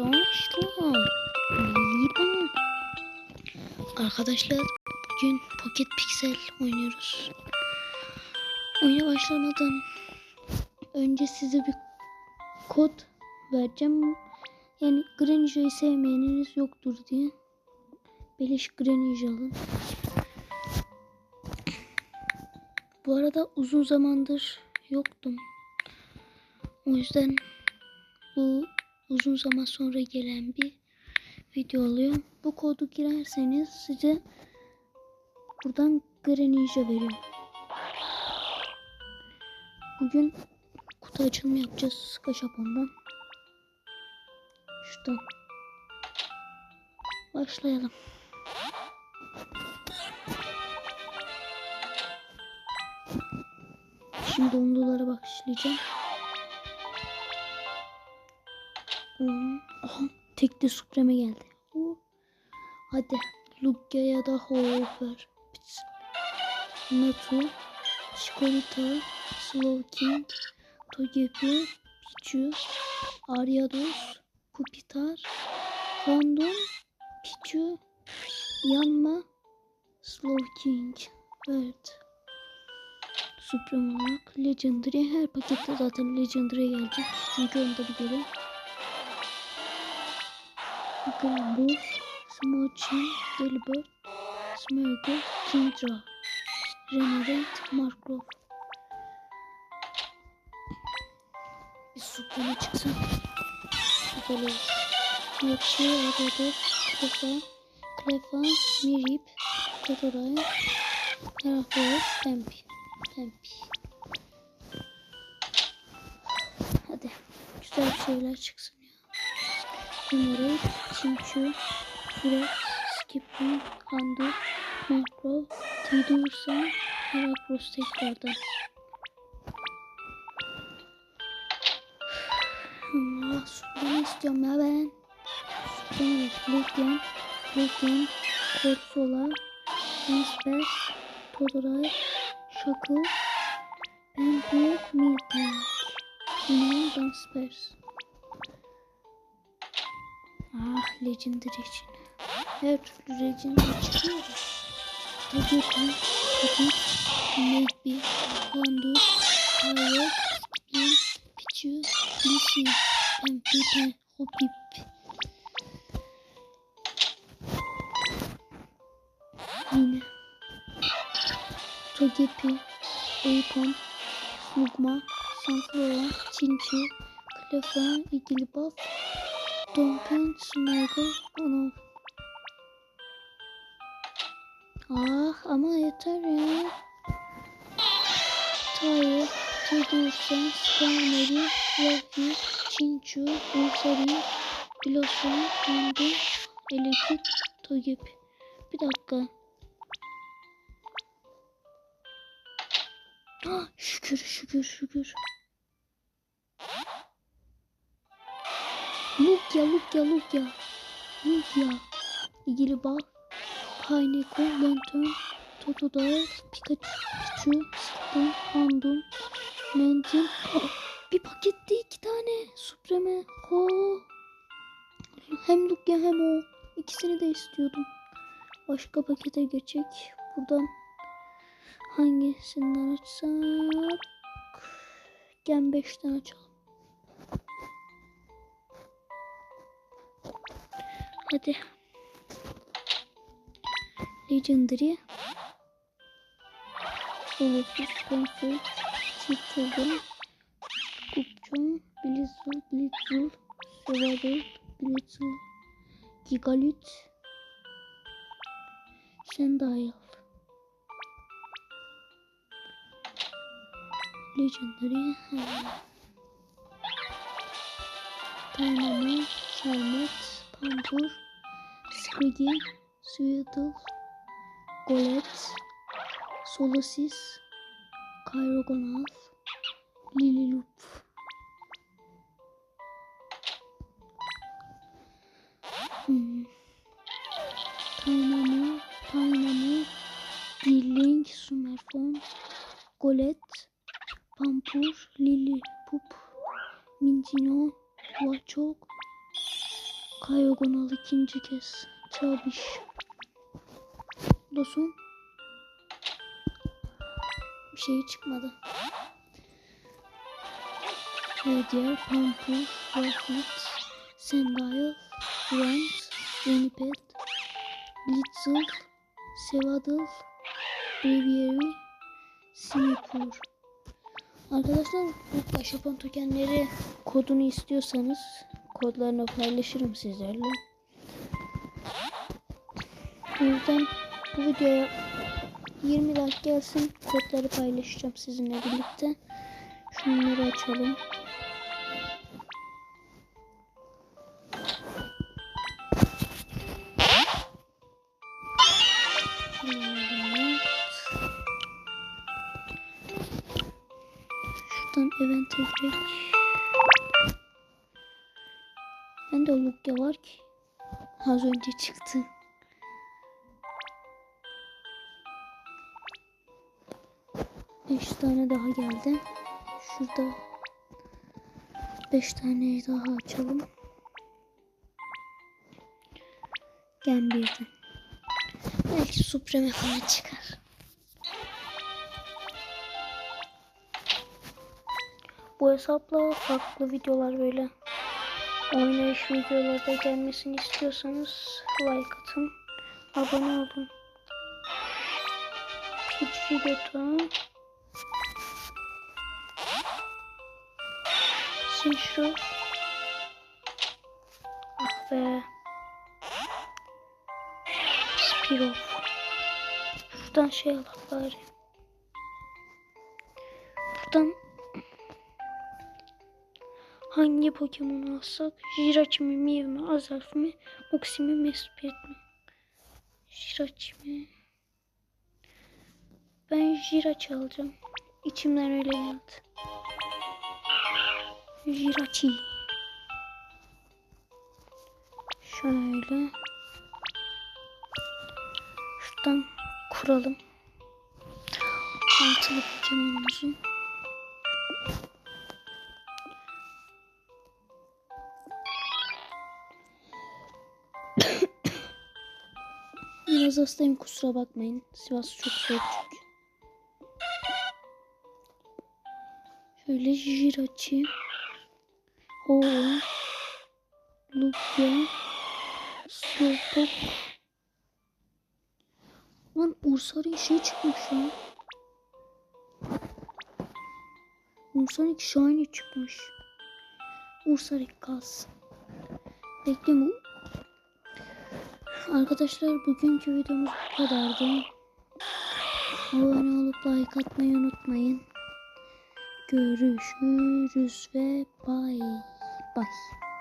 Arkadaşlar. Merhaba. Arkadaşlar bugün Pocket Pixel oynuyoruz. Oyuna başlamadan önce size bir kod vereceğim. Yani Greninja'yı sevmeyeniniz yoktur diye. Beleş Greninja alın. Bu arada uzun zamandır yoktum. O yüzden bu uzun zaman sonra gelen bir video oluyor. Bu kodu girerseniz size buradan Greninja veriyor. Bugün kutu açılımı yapacağız Kaşapon'dan. Şuradan. Başlayalım. Şimdi onlulara başlayacağım. Aha, tekli supreme geldi. Hadi Lugia ya da Hofer. Natu, Chikorita, Slowking, Togepi, Pichu, Ariados, Pupitar, Random, Pichu, Yanma, Slowking. Evet. Supreme olarak Legendary. Her pakette zaten Legendary gelecek. Çünkü onu da biliyorum. Gambur, Smochin, Delibird, Smeargle, Kingdra, Renovate, Markov. Bir Supreme çıksın. Süper olur. Yoksa Adodos, Klefa, Klefa, Mirip, Totoray, Heracles, Pempi. Pempi. Hadi güzel şeyler çıksın Numara, Çimçu, Furex, Skipping, Handu, Macro, Tidursan, Heracross tekrardan. Allah Supreme istiyorum ya ben. Supreme, Legion, Legion, Corsola, Transfer, Todoray, Shackle, Pempi, Miltank, Yine Danspers. Ah Legendary için. Her türlü Legendary çıkıyoruz. Tabii ki. Tabii. Maybe. Pandu. Fire. Skin. Pichu. Lisi. Pempi. Pen. Hopip. Yine. Togepi. Aipon. Smugma. Sunflora. Chinchu. Cleffa. Igglybuff. Donphan, Smeargle, onu. Ah ama yeter ya. Tayo, Tedursan, Skarmory, Fluffy, Chinchu, Ulsari, Blossom, Handu, Elekik, Togep. Bir dakika. Şükür şükür şükür. Lugia, Lugia, Lugia. Lugia. İlgili bak. Pineapple, Lantern, Totodile, Pikachu, Pichu, Stin, Houndoom, Mantin. Oh, bir pakette iki tane. Supreme. Ho. Hem Lugia hem o. İkisini de istiyordum. Başka pakete geçecek. Buradan hangisinden açsak? Gen 5'ten açalım. Hadi. Legendary. Olafus, Consult, Chitodon, Kupchon, Blizzle, Blitzle, Survival, Blitzle, Gigalit, Sandile. Legendary. Dynamo, Charmet, Pampur, Squiggy, Sweetle, Golett, Solosis, Kyrogonath, Lililoop. Hmm. Dynamo, Dynamo, D-Link, Sumerfon, Golett, Pampur, Lilipup, Mintino, Wachok, Kayogonal ikinci kez. Çabiş. Son. Bir şey çıkmadı. Ve diğer Pampur, Rocket, Sandile, Grant, Uniped, Blitzel, Sevadal, Breviary, Sinipur. Arkadaşlar bu Gaşapon tokenleri kodunu istiyorsanız kodlarını paylaşırım sizlerle. O yüzden bu videoya 20 like gelsin kodları paylaşacağım sizinle birlikte. Şunları açalım. Şuradan event girek. Bende o Lugia var ki. Az önce çıktı. Beş tane daha geldi. Şurada beş tane daha açalım. Gel birden. Belki Supreme falan çıkar. Bu hesapla farklı videolar böyle oynayış videoları da gelmesini istiyorsanız like atın. Abone olun. Küçücük götü. Sinşu. Ah be. Spirov. Şuradan şey alak bari. Buradan hangi Pokemon alsak? Jirachi mi, Mew mi, Azalf mi, Moxie mi, Mesprit mi? Jirachi mi? Ben Jirachi alacağım. İçimden öyle geldi. Jirachi. Şöyle. Şuradan kuralım. Altılı Pokemon'umuzu. Biraz hastayım kusura bakmayın. Sivas çok soğuk çünkü. Şöyle Jirachi. O. Lugia. Slowpoke. Lan Ursar'ın şey çıkmış ya. Ursar'ın Shiny çıkmış. Ursar'ın kalsın. Bekleyin Arkadaşlar bugünkü videomuz bu kadardı. Abone olup like atmayı unutmayın. Görüşürüz ve bay Bye.